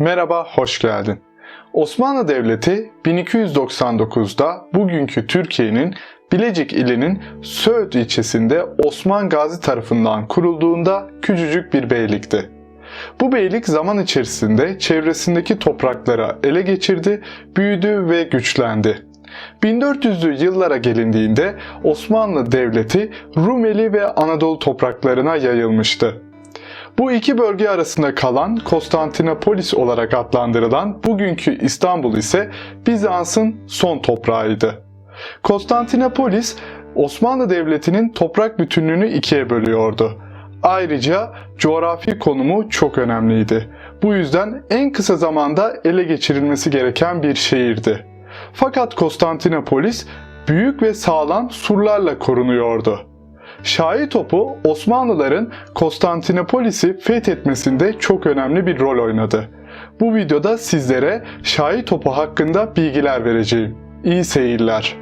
Merhaba, hoş geldin. Osmanlı Devleti 1299'da bugünkü Türkiye'nin Bilecik ilinin Söğüt ilçesinde Osman Gazi tarafından kurulduğunda küçücük bir beylikti. Bu beylik zaman içerisinde çevresindeki topraklara ele geçirdi, büyüdü ve güçlendi. 1400'lü yıllara gelindiğinde Osmanlı Devleti Rumeli ve Anadolu topraklarına yayılmıştı. Bu iki bölge arasında kalan Konstantinopolis olarak adlandırılan bugünkü İstanbul ise Bizans'ın son toprağıydı. Konstantinopolis Osmanlı Devleti'nin toprak bütünlüğünü ikiye bölüyordu. Ayrıca coğrafi konumu çok önemliydi. Bu yüzden en kısa zamanda ele geçirilmesi gereken bir şehirdi. Fakat Konstantinopolis büyük ve sağlam surlarla korunuyordu. Şahi topu Osmanlıların Konstantinopolis'i fethetmesinde çok önemli bir rol oynadı. Bu videoda sizlere Şahi topu hakkında bilgiler vereceğim. İyi seyirler.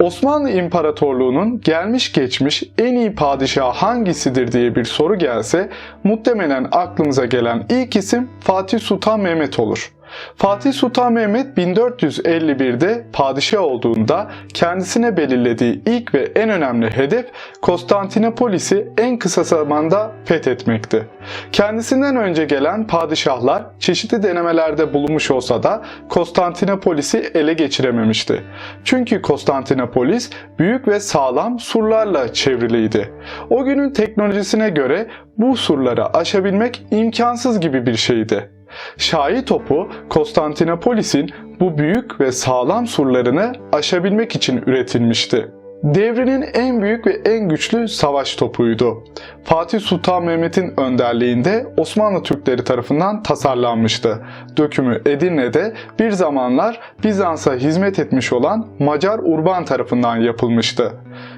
Osmanlı İmparatorluğu'nun gelmiş geçmiş en iyi padişahı hangisidir diye bir soru gelse muhtemelen aklımıza gelen ilk isim Fatih Sultan Mehmet olur. Fatih Sultan Mehmet 1451'de padişah olduğunda kendisine belirlediği ilk ve en önemli hedef Konstantinopolis'i en kısa zamanda fethetmekti. Kendisinden önce gelen padişahlar çeşitli denemelerde bulunmuş olsa da Konstantinopolis'i ele geçirememişti. Çünkü Konstantinopolis büyük ve sağlam surlarla çevriliydi. O günün teknolojisine göre bu surları aşabilmek imkansız gibi bir şeydi. Şahi topu Konstantinopolis'in bu büyük ve sağlam surlarını aşabilmek için üretilmişti. Devrinin en büyük ve en güçlü savaş topuydu. Fatih Sultan Mehmet'in önderliğinde Osmanlı Türkleri tarafından tasarlanmıştı. Dökümü Edirne'de bir zamanlar Bizans'a hizmet etmiş olan Macar Urban tarafından yapılmıştı.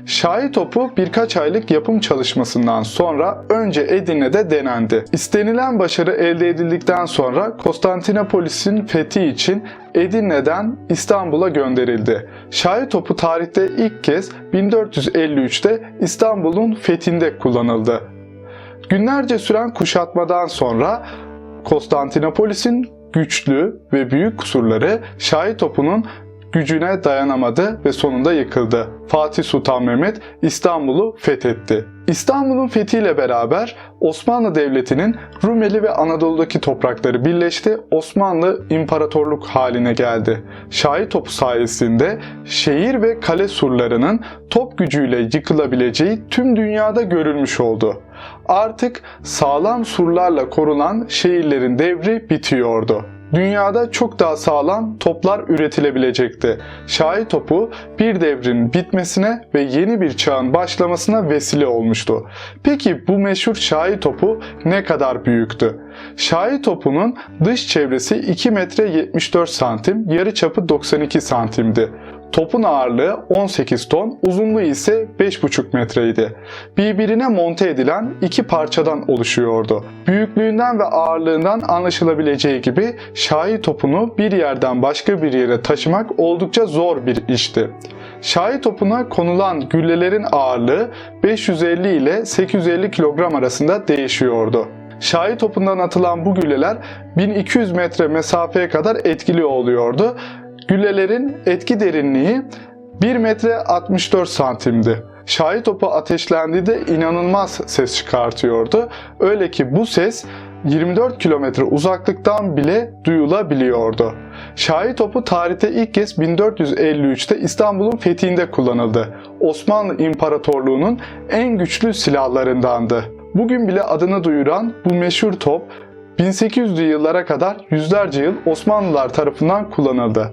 Şahi topu birkaç aylık yapım çalışmasından sonra önce Edirne'de denendi. İstenilen başarı elde edildikten sonra Konstantinopolis'in fethi için Edirne'den İstanbul'a gönderildi. Şahi topu tarihte ilk kez 1453'te İstanbul'un fethinde kullanıldı. Günlerce süren kuşatmadan sonra Konstantinopolis'in güçlü ve büyük kusurları Şahi topunun gücüne dayanamadı ve sonunda yıkıldı. Fatih Sultan Mehmet İstanbul'u fethetti. İstanbul'un fethiyle beraber Osmanlı Devleti'nin Rumeli ve Anadolu'daki toprakları birleşti, Osmanlı İmparatorluk haline geldi. Şahi topu sayesinde şehir ve kale surlarının top gücüyle yıkılabileceği tüm dünyada görülmüş oldu. Artık sağlam surlarla korunan şehirlerin devri bitiyordu dünyada çok daha sağlam toplar üretilebilecekti. Şahi topu bir devrin bitmesine ve yeni bir çağın başlamasına vesile olmuştu. Peki bu meşhur Şahi topu ne kadar büyüktü? Şahi topunun dış çevresi 2 metre 74 santim, yarı çapı 92 santimdi. Topun ağırlığı 18 ton, uzunluğu ise 5,5 metreydi. Birbirine monte edilen iki parçadan oluşuyordu. Büyüklüğünden ve ağırlığından anlaşılabileceği gibi şahi topunu bir yerden başka bir yere taşımak oldukça zor bir işti. Şahi topuna konulan güllelerin ağırlığı 550 ile 850 kilogram arasında değişiyordu. Şahi topundan atılan bu gülleler 1200 metre mesafeye kadar etkili oluyordu Güllelerin etki derinliği 1 metre 64 santimdi. Şahi topu ateşlendiğinde inanılmaz ses çıkartıyordu. Öyle ki bu ses 24 kilometre uzaklıktan bile duyulabiliyordu. Şahi topu tarihte ilk kez 1453'te İstanbul'un fethinde kullanıldı. Osmanlı İmparatorluğu'nun en güçlü silahlarındandı. Bugün bile adını duyuran bu meşhur top 1800'lü yıllara kadar yüzlerce yıl Osmanlılar tarafından kullanıldı.